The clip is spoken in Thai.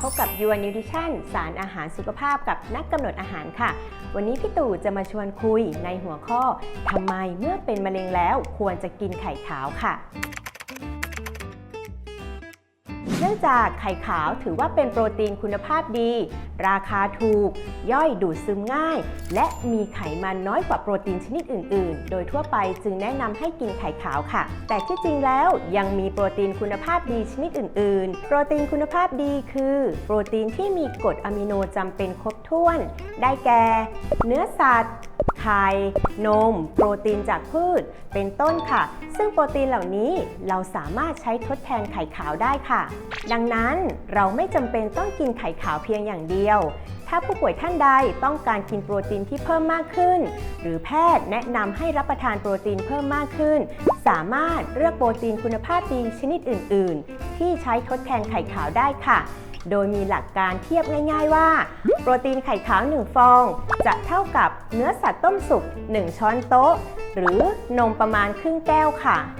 พบกับ Your Nutrition สารอาหารสุขภาพกับนักกำหนดอาหารค่ะ วันนี้พี่ตู่จะมาชวนคุยในหัวข้อทำไมเมื่อเป็นมะเร็งแล้วควรจะกินไข่ขาวค่ะ องจากไข่ขาวถือว่าเป็นโปรตีนคุณภาพดี ราคาถูก ย่อยดูดซึมง่าย และมีไขมันน้อยกว่าโปรตีนชนิดอื่น ๆ โดยทั่วไปจึงแนะนำให้กินไข่ขาวค่ะ แต่ที่จริงแล้วยังมีโปรตีนคุณภาพดีชนิดอื่น ๆ โปรตีนคุณภาพดีคือ โปรตีนที่มีกรดอะมิโนจำเป็นครบถ้วน ได้แก่ เนื้อสัตว์ ไข่นม โปรตีนจากพืช เป็นต้นค่ะ ซึ่งโปรตีนเหล่านี้เราสามารถใช้ทดแทนไข่ขาวได้ค่ะ ดังนั้นเราไม่จำเป็นต้องกินไข่ขาวเพียงอย่างเดียว ถ้าผู้ป่วยท่านใดต้องการกินโปรตีนที่เพิ่มมากขึ้น หรือแพทย์แนะนำให้รับประทานโปรตีนเพิ่มมากขึ้น สามารถเลือกโปรตีนคุณภาพดีชนิดอื่น ๆ ที่ใช้ทดแทนไข่ขาวได้ค่ะ โดยมีหลักการเทียบง่าย ๆ ว่า โปรตีนไข่ขาว 1 ฟอง จะเท่ากับเนื้อสัตว์ต้มสุก 1 ช้อนโต๊ะ หรือนมประมาณครึ่งแก้วค่ะ